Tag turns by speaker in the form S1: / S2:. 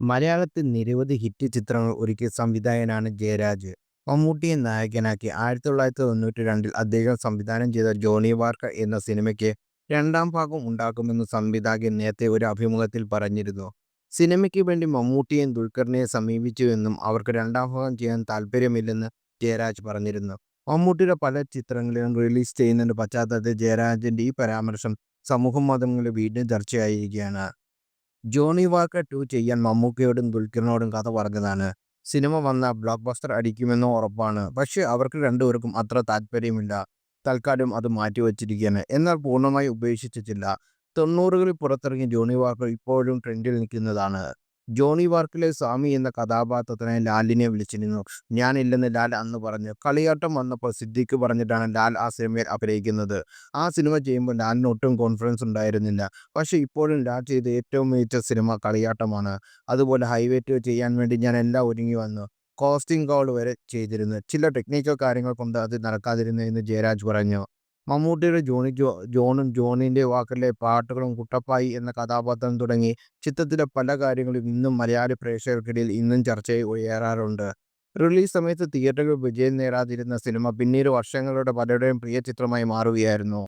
S1: മലയാളത്തിൽ നിരവധി ഹിറ്റ് ചിത്രങ്ങൾ ഒരുക്കിയ സംവിധായകനാണ് ജയരാജ്. മമ്മൂട്ടിയെ നായകനാക്കി ആയിരത്തി തൊള്ളായിരത്തി തൊണ്ണൂറ്റി രണ്ടിൽ അദ്ദേഹം സംവിധാനം ചെയ്ത ജോണി വാർക്ക എന്ന സിനിമയ്ക്ക് രണ്ടാം ഭാഗം ഉണ്ടാക്കുമെന്ന് സംവിധായകൻ നേരത്തെ ഒരു അഭിമുഖത്തിൽ പറഞ്ഞിരുന്നു. സിനിമയ്ക്ക് വേണ്ടി മമ്മൂട്ടിയെയും ദുൽഖറിനെയും സമീപിച്ചുവെന്നും അവർക്ക് രണ്ടാം ഭാഗം ചെയ്യാൻ താല്പര്യമില്ലെന്ന് ജയരാജ് പറഞ്ഞിരുന്നു. മമ്മൂട്ടിയുടെ പല ചിത്രങ്ങളിലും റിലീസ് ചെയ്യുന്നതിന്റെ പശ്ചാത്തലത്തിൽ ജയരാജന്റെ ഈ പരാമർശം സമൂഹ മാധ്യമങ്ങളിൽ വീണ്ടും ചർച്ചയായിരിക്കുകയാണ്. ജോണി വാക്കർ ടു ചെയ്യാൻ മമ്മൂക്കയോടും ദുൽഖറിനോടും കഥ പറഞ്ഞതാണ്. സിനിമ വന്ന ബ്ലോക്ക് ബസ്റ്റർ അടിക്കുമെന്ന് ഉറപ്പാണ്. പക്ഷേ അവർക്ക് രണ്ടുപേർക്കും അത്ര താല്പര്യമില്ല തൽക്കാലം അത് മാറ്റിവെച്ചിരിക്കുകയാണ് എന്നാൽ പൂർണമായി ഉപേക്ഷിച്ചിട്ടില്ല. തൊണ്ണൂറുകളിൽ പുറത്തിറങ്ങിയ ജോണി വാക്കർ ഇപ്പോഴും ട്രെൻഡിൽ നിൽക്കുന്നതാണ്. ജോണി വാർക്കിലെ സ്വാമി എന്ന കഥാപാത്രത്തിനായി ലാലിനെ വിളിച്ചിരുന്നു. ഞാനില്ലെന്ന് ലാൽ അന്ന് പറഞ്ഞു. കളിയാട്ടം വന്നപ്പോൾ സിദ്ദിഖ് പറഞ്ഞിട്ടാണ് ലാൽ ആ സിനിമയിൽ അഭിനയിക്കുന്നത്. ആ സിനിമ ചെയ്യുമ്പോൾ ലാലിന് ഒട്ടും കോൺഫിഡൻസ് ഉണ്ടായിരുന്നില്ല. പക്ഷേ ഇപ്പോഴും ലാൽ ചെയ്ത ഏറ്റവും മികച്ച സിനിമ കളിയാട്ടമാണ്. അതുപോലെ ഹൈവേ ടു ചെയ്യാൻ വേണ്ടി ഞാൻ എല്ലാം ഒരുങ്ങി വന്നു. കോസ്റ്റിംഗ് കോൾ വരെ ചെയ്തിരുന്നു. ചില ടെക്നിക്കൽ കാര്യങ്ങൾ കൊണ്ട് അത് നടക്കാതിരുന്നു എന്ന് ജയരാജ് പറഞ്ഞു. മമ്മൂട്ടിയുടെ ജോണി ജോ ജോണും ജോണിന്റെ വാക്കിലെ പാട്ടുകളും കുട്ടപ്പായി എന്ന കഥാപാത്രം തുടങ്ങി ചിത്രത്തിലെ പല കാര്യങ്ങളും ഇന്നും മലയാളി പ്രേക്ഷകർക്കിടയിൽ ഇന്നും ചർച്ചയായി ഉയരാറുണ്ട്. റിലീസ് സമയത്ത് തിയേറ്ററുകൾ വിജയം നേടാതിരുന്ന സിനിമ പിന്നീട് വർഷങ്ങളുടെ പലരുടെയും പ്രിയ ചിത്രമായി മാറുകയായിരുന്നു.